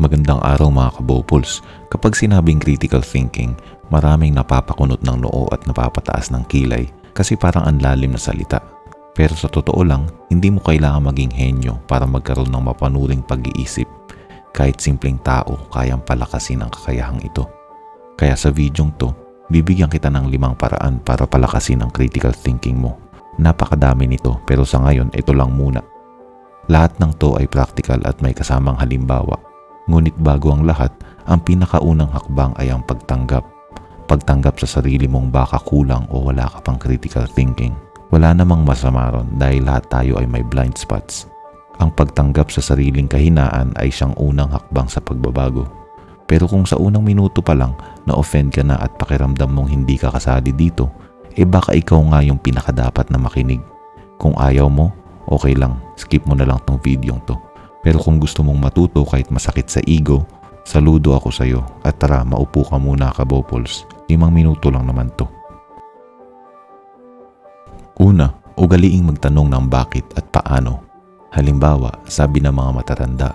Magandang araw mga kabopols. Kapag sinabing critical thinking, maraming napapakunot ng noo at napapataas ng kilay kasi parang ang lalim na salita. Pero sa totoo lang, hindi mo kailangan maging henyo para magkaroon ng mapanuring pag-iisip. Kahit simpleng tao, kayang palakasin ang kakayahang ito. Kaya sa videong to, bibigyan kita ng limang paraan para palakasin ang critical thinking mo. Napakadami nito pero sa ngayon ito lang muna. Lahat ng to ay practical at may kasamang halimbawa. Ngunit bago ang lahat, ang pinakaunang hakbang ay ang pagtanggap. Pagtanggap sa sarili mong baka kulang o wala ka pang critical thinking. Wala namang masama ron dahil lahat tayo ay may blind spots. Ang pagtanggap sa sariling kahinaan ay siyang unang hakbang sa pagbabago. Pero kung sa unang minuto pa lang na-offend ka na at pakiramdam mong hindi ka kasali dito, eh baka ikaw nga yung pinakadapat na makinig. Kung ayaw mo, okay lang, skip mo na lang tong video to. Pero kung gusto mong matuto kahit masakit sa ego, saludo ako sa'yo at tara maupo ka muna ka Bopols. Limang minuto lang naman to. Una, ugaliing magtanong ng bakit at paano. Halimbawa, sabi ng mga matatanda,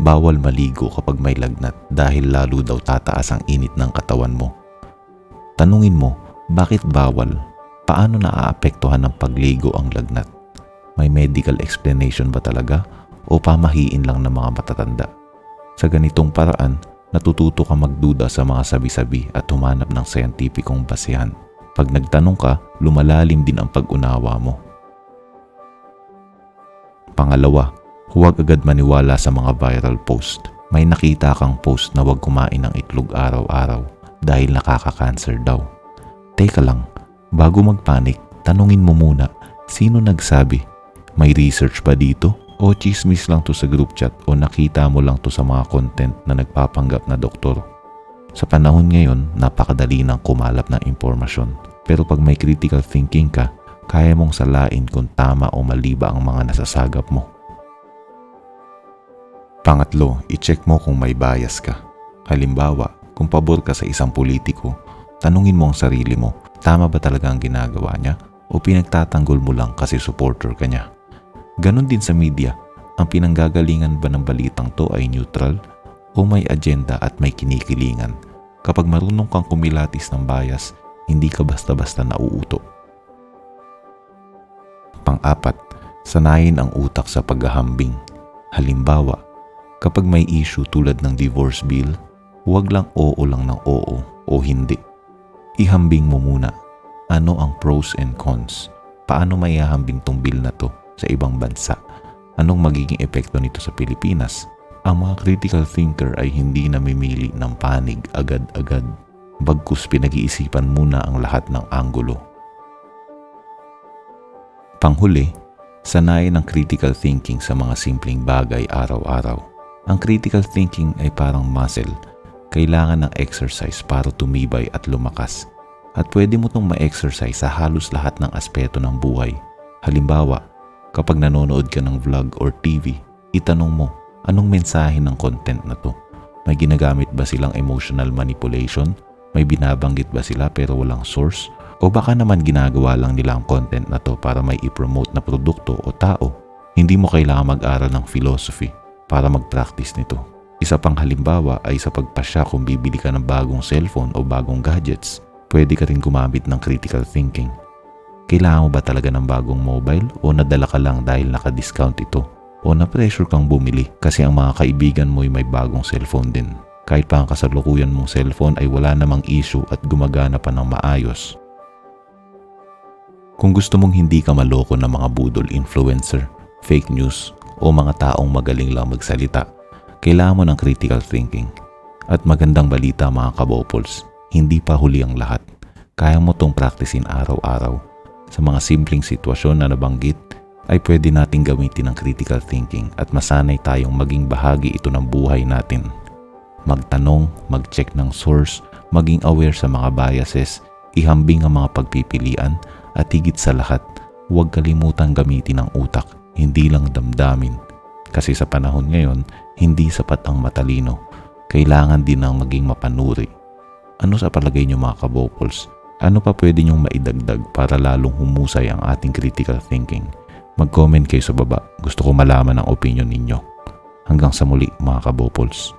bawal maligo kapag may lagnat dahil lalo daw tataas ang init ng katawan mo. Tanungin mo, bakit bawal? Paano naaapektuhan ng pagligo ang lagnat? May medical explanation ba talaga o pamahiin lang ng mga matatanda? Sa ganitong paraan, natututo ka magduda sa mga sabi-sabi at humanap ng scientificong basehan. Pag nagtanong ka, lumalalim din ang pag-unawa mo. Pangalawa, huwag agad maniwala sa mga viral post. May nakita kang post na huwag kumain ng itlog araw-araw dahil nakaka-cancer daw. Teka lang, bago magpanik, tanungin mo muna, sino nagsabi? May research ba dito? O chismis lang to sa group chat o nakita mo lang to sa mga content na nagpapanggap na doktor? Sa panahon ngayon, napakadali ng kumalap ng impormasyon. Pero pag may critical thinking ka, kaya mong salain kung tama o mali ba ang mga nasasagap mo. Pangatlo, i-check mo kung may bias ka. Halimbawa, kung pabor ka sa isang politiko, tanungin mo ang sarili mo, tama ba talaga ang ginagawa niya o pinagtatanggol mo lang kasi supporter ka niya? Ganon din sa media, ang pinanggagalingan ba ng balitang to ay neutral o may agenda at may kinikilingan? Kapag marunong kang kumilatis ng bias, hindi ka basta-basta nauuto. Pang-apat, sanayin ang utak sa paghahambing. Halimbawa, kapag may issue tulad ng divorce bill, huwag lang oo lang ng oo o hindi. Ihambing mo muna. Ano ang pros and cons? Paano may ihambing tong bill na to sa ibang bansa? Anong magiging epekto nito sa Pilipinas? Ang mga critical thinker ay hindi namimili ng panig agad-agad. Bagkus pinag-iisipan muna ang lahat ng anggulo. Panghuli, sanayin ang critical thinking sa mga simpleng bagay araw-araw. Ang critical thinking ay parang muscle. Kailangan ng exercise para tumibay at lumakas. At pwede mo itong ma-exercise sa halos lahat ng aspeto ng buhay. Halimbawa, kapag nanonood ka ng vlog or TV, itanong mo, anong mensahe ng content na to? May ginagamit ba silang emotional manipulation? May binabanggit ba sila pero walang source? O baka naman ginagawa lang nila ang content na to para may i-promote na produkto o tao? Hindi mo kailangan mag-aral ng philosophy para mag-practice nito. Isa pang halimbawa ay sa pagpasya kung bibili ka ng bagong cellphone o bagong gadgets, pwede ka rin gumamit ng critical thinking. Kailangan mo ba talaga ng bagong mobile o nadala ka lang dahil naka-discount ito? O na-pressure kang bumili kasi ang mga kaibigan mo ay may bagong cellphone din. Kahit pa ang kasalukuyan mong cellphone ay wala namang issue at gumagana pa ng maayos. Kung gusto mong hindi ka maloko ng mga budol influencer, fake news, o mga taong magaling lang magsalita, kailangan mo ng critical thinking. At magandang balita mga kabopols, hindi pa huli ang lahat. Kaya mo tong practicein araw-araw. Sa mga simpleng sitwasyon na nabanggit, ay pwede nating gamitin ang critical thinking at masanay tayong maging bahagi ito ng buhay natin. Magtanong, mag-check ng source, maging aware sa mga biases, ihambing ang mga pagpipilian, at higit sa lahat, huwag kalimutang gamitin ang utak, hindi lang damdamin. Kasi sa panahon ngayon, hindi sapat ang matalino. Kailangan din ang maging mapanuri. Ano sa palagay niyo mga kabopols? Ano pa pwede niyong maidagdag para lalong humusay ang ating critical thinking? Mag-comment kayo sa baba. Gusto ko malaman ang opinion ninyo. Hanggang sa muli mga kabopols.